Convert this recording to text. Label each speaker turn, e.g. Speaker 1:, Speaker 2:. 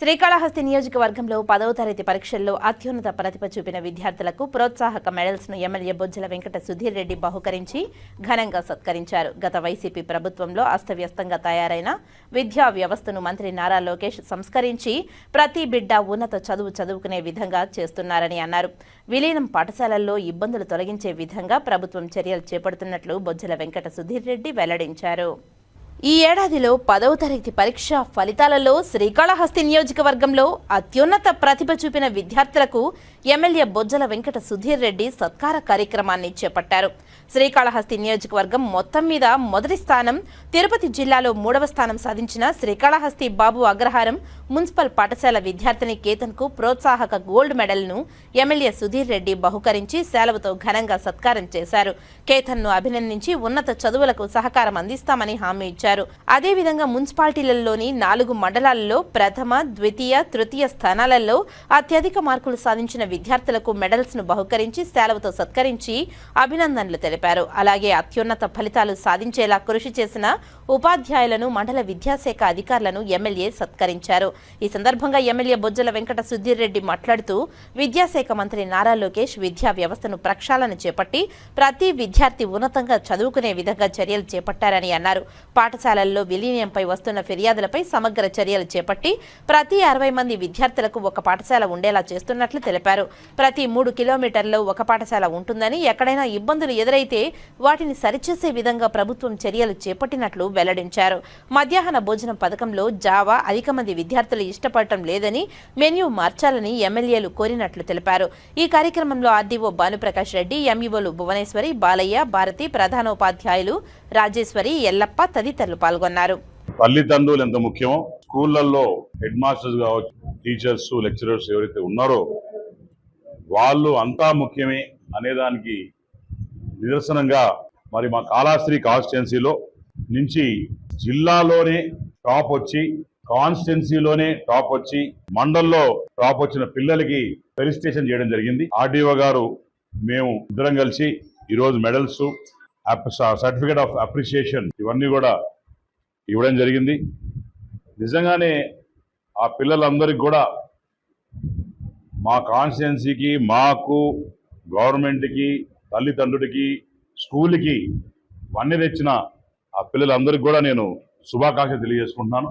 Speaker 1: శ్రీకాళహస్తి నియోజకవర్గంలో పదవ తరగతి పరీక్షల్లో అత్యున్నత ప్రతిభ చూపిన విద్యార్థులకు ప్రోత్సాహక మెడల్స్ను ఎమ్మెల్యే బొజ్జల వెంకట సుధీర్ రెడ్డి బహుకరించి ఘనంగా సత్కరించారు. గత వైసీపీ ప్రభుత్వంలో అస్తవ్యస్తంగా తయారైన విద్యా వ్యవస్థను మంత్రి నారా లోకేష్ సంస్కరించి ప్రతి బిడ్డ ఉన్నత చదువు చదువుకునే విధంగా చేస్తున్నారని అన్నారు. విలీనం పాఠశాలల్లో ఇబ్బందులు తొలగించే విధంగా ప్రభుత్వం చర్యలు చేపడుతున్నట్లు బొజ్జల వెంకట సుధీర్ రెడ్డి వెల్లడించారు. ఈ ఏడాదిలో పదవ తరగతి పరీక్ష ఫలితాలలో శ్రీకాళహస్తి నియోజకవర్గంలో అత్యున్నత ప్రతిభ చూపిన విద్యార్థులకు ఎమ్మెల్యే బొజ్జల వెంకట సుధీర్ రెడ్డి సత్కార కార్యక్రమాన్ని చేపట్టారు. శ్రీకాళహస్తి నియోజకవర్గం మొత్తం మీద మొదటి స్థానం తిరుపతి జిల్లాలో మూడవ స్థానం సాధించిన శ్రీకాళహస్తి బాబు అగ్రహారం మున్సిపల్ పాఠశాల విద్యార్థిని కేతన్కు ప్రోత్సాహక గోల్డ్ మెడల్ను ఎమ్మెల్యే సుధీర్ రెడ్డి బహుకరించి సెలవుతో ఘనంగా సత్కారం చేశారు. కేతన్ను అభినందించి ఉన్నత చదువులకు సహకారం అందిస్తామని హామీ ఇచ్చారు. అదేవిధంగా మున్సిపాలిటీలలోని నాలుగు మండలాలలో ప్రథమ ద్వితీయ తృతీయ స్థానాలలో అత్యధిక మార్కులు సాధించిన విద్యార్థులకు మెడల్స్ను బహుకరించి సెలవుతో సత్కరించి అభినందనలు తెలిపారు. అలాగే అత్యున్నత ఫలితాలు సాధించేలా కృషి చేసిన ఉపాధ్యాయులను మండల విద్యాశాఖ అధికారులను ఎమ్మెల్యే సత్కరించారు. ఈ సందర్భంగా ఎమ్మెల్యే బొజ్జల వెంకట సుధీర్ రెడ్డి మాట్లాడుతూ విద్యాశాఖ మంత్రి నారా లోకేష్ విద్యా వ్యవస్థను ప్రక్షాళన చేపట్టి ప్రతి విద్యార్థి ఉన్నతంగా చదువుకునే విధంగా చర్యలు చేపట్టారని అన్నారు. పాఠశాలల్లో విలీనంపై వస్తున్న ఫిర్యాదులపై సమగ్ర చర్యలు చేపట్టి ప్రతి అరవై మంది విద్యార్థులకు ఒక పాఠశాల ఉండేలా చేస్తున్నట్లు తెలిపారు. ప్రతి మూడు కిలోమీటర్లో ఒక పాఠశాల ఉంటుందని ఎక్కడైనా ఇబ్బందులు ఎదురైతే వాటిని సరిచేసే విధంగా ప్రభుత్వం చర్యలు చేపట్టినట్లు వెల్లడించారు. మధ్యాహ్న భోజనం పథకంలో జావా అధిక మంది విద్యార్థులు ఇష్టపడటం లేదని మెన్యూ మార్చాలని ఎమ్మెల్యేలు కోరినట్లు తెలిపారు. ఈ కార్యక్రమంలో ఆర్డీఓ భానుప్రకాష్ రెడ్డి ఎంఈఓలు భువనేశ్వరి బాలయ్య భారతి ప్రధానోపాధ్యాయులు రాజేశ్వరి ఎల్లప్ప తదితరులు. పాల్గొన్నారు.
Speaker 2: తల్లిదండ్రులు ఎంత ముఖ్యమో స్కూళ్ళల్లో హెడ్ మాస్టర్స్ కావచ్చు టీచర్స్ లెక్చరర్స్ ఎవరైతే ఉన్నారో వాళ్ళు అంతా ముఖ్యమే అనేదానికి నిదర్శనంగా మరి మా కాళాశ్రీ కాన్స్టిట్యున్సీలో నుంచి జిల్లాలోనే టాప్ వచ్చి కాన్స్టిట్యున్సీలోనే టాప్ వచ్చి మండల్లో టాప్ వచ్చిన పిల్లలకి ఫెలిసిటేషన్ చేయడం జరిగింది. ఆర్డీఓ గారు మేము ఇద్దరం కలిసి ఈరోజు మెడల్స్ సర్టిఫికేట్ ఆఫ్ అప్రిషియేషన్ ఇవన్నీ కూడా ఇవ్వడం జరిగింది. నిజంగానే ఆ పిల్లలందరికీ కూడా మా కాన్స్టిట్యున్సీకి మాకు గవర్నమెంట్కి తల్లిదండ్రులకి స్కూల్కి వన్నీ తెచ్చిన ఆ పిల్లలందరికీ కూడా నేను శుభాకాంక్షలు తెలియజేసుకుంటున్నాను.